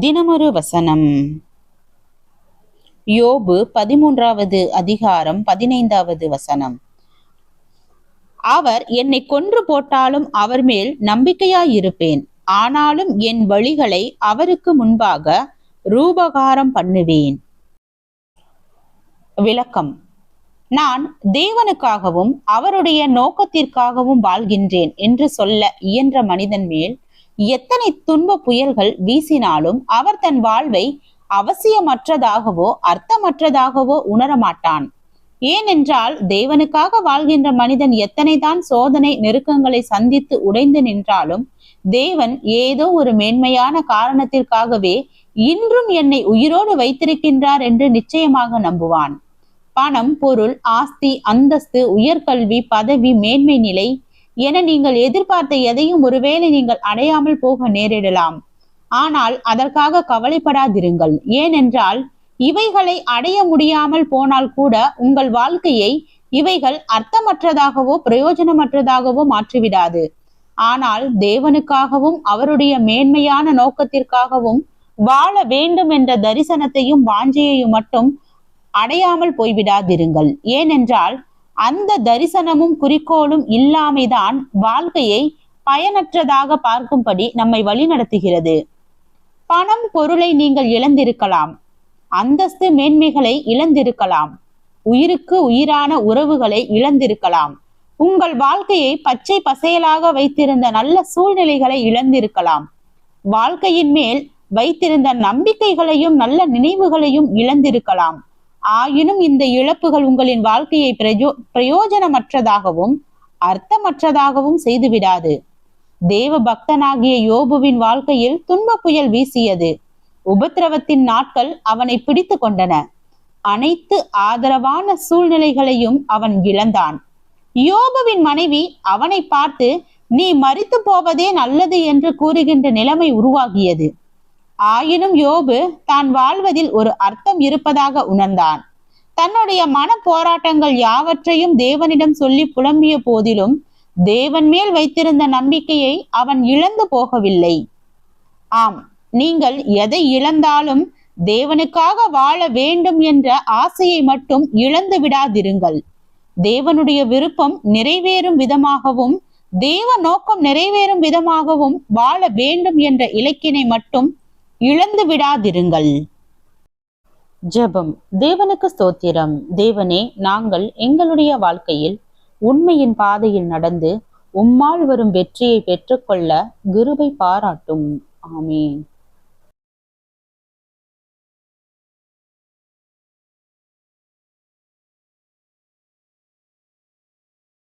தினமொரு வசனம். யோபு பதிமூன்றாவது அதிகாரம் பதினைந்தாவது வசனம். அவர் என்னை கொன்று போட்டாலும் அவர் மேல் நம்பிக்கையாயிருப்பேன். ஆனாலும் என் வழிகளை அவருக்கு முன்பாக ரூபகாரம் பண்ணுவேன். விளக்கம். நான் தேவனுக்காகவும் அவருடைய நோக்கத்திற்காகவும் வாழ்கின்றேன் என்று சொல்ல இயன்ற மனிதன் மேல் எத்தனை துன்ப புயல்கள் வீசினாலும் அவர் தன் வாழ்வை அவசியமற்றதாகவோ அர்த்தமற்றதாகவோ உணரமாட்டான். ஏனென்றால் தேவனுக்காக வாழ்கின்ற மனிதன் எத்தனைதான் சோதனை நெருக்கங்களை சந்தித்து உடைந்து நின்றாலும் தேவன் ஏதோ ஒரு மேன்மையான காரணத்திற்காகவே இன்றும் என்னை உயிரோடு வைத்திருக்கின்றார் என்று நிச்சயமாக நம்புவான். பணம் பொருள் ஆஸ்தி அந்தஸ்து உயர்கல்வி பதவி மேன்மை நிலை என நீங்கள் எதிர்பார்த்த எதையும் ஒருவேளை நீங்கள் அடையாமல் போக நேரிடலாம். ஆனால் அதற்காக கவலைப்படாதிருங்கள். ஏனென்றால் இவைகளை அடைய முடியாமல் போனால் கூட உங்கள் வாழ்க்கையை இவைகள் அர்த்தமற்றதாகவோ பிரயோஜனமற்றதாகவோ மாற்றிவிடாது. ஆனால் தேவனுக்காகவும் அவருடைய மேன்மையான நோக்கத்திற்காகவும் வாழ வேண்டும் என்ற தரிசனத்தையும் வாஞ்சையையும் மட்டும் அடையாமல் போய்விடாதிருங்கள். ஏனென்றால் அந்த தரிசனமும் குறிக்கோளும் இல்லாமைதான் வாழ்க்கையை பயனற்றதாக பார்க்கும்படி நம்மை வழிநடத்துகிறது பணம் பொருளை நீங்கள் இழந்திருக்கலாம். அந்தஸ்து மேன்மைகளை இழந்திருக்கலாம். உயிருக்கு உயிரான உறவுகளை இழந்திருக்கலாம். உங்கள் வாழ்க்கையை பச்சை பசையலாக வைத்திருந்த நல்ல சூழ்நிலைகளை இழந்திருக்கலாம். வாழ்க்கையின் மேல் வைத்திருந்த நம்பிக்கைகளையும் நல்ல நினைவுகளையும் இழந்திருக்கலாம். ஆயினும் இந்த இழப்புகள் உங்களின் வாழ்க்கையை பிரயோ பிரயோஜனமற்றதாகவும் அர்த்தமற்றதாகவும் செய்துவிடாது. தேவ பக்தனாகிய யோபுவின் வாழ்க்கையில் துன்ப புயல் வீசியது. உபத்திரவத்தின் நாட்கள் அவனை பிடித்து கொண்டன. அனைத்து ஆதரவான சூழ்நிலைகளையும் அவன் இழந்தான். யோபுவின் மனைவி அவனை பார்த்து நீ மறித்து போவதே நல்லது என்று கூறுகின்ற நிலைமை உருவாகியது. ஆயினும் யோபு தான் வாழ்வதில் ஒரு அர்த்தம் இருப்பதாக உணர்ந்தான். தன்னுடைய மன போராட்டங்கள் யாவற்றையும் தேவனிடம் சொல்லி புலம்பிய போதிலும் தேவன் மேல் வைத்திருந்த நம்பிக்கையை அவன் இழந்து போகவில்லை. ஆம் நீங்கள் எதை இழந்தாலும் தேவனுக்காக வாழ வேண்டும் என்ற ஆசையை மட்டும் இழந்து விடாதிருங்கள். தேவனுடைய விருப்பம் நிறைவேறும் விதமாகவும் தேவ நோக்கம் நிறைவேறும் விதமாகவும் வாழ வேண்டும் என்ற இலக்கினை மட்டும் இழந்து விடாதிருங்கள். ஜெபம். தேவனுக்கு ஸ்தோத்திரம். தேவனே நாங்கள் எங்களுடைய வாழ்க்கையில் உண்மையின் பாதையில் நடந்து உம்மால் வரும் வெற்றியை பெற்றுக்கொள்ள கிருபை பாராட்டும். ஆமீன்.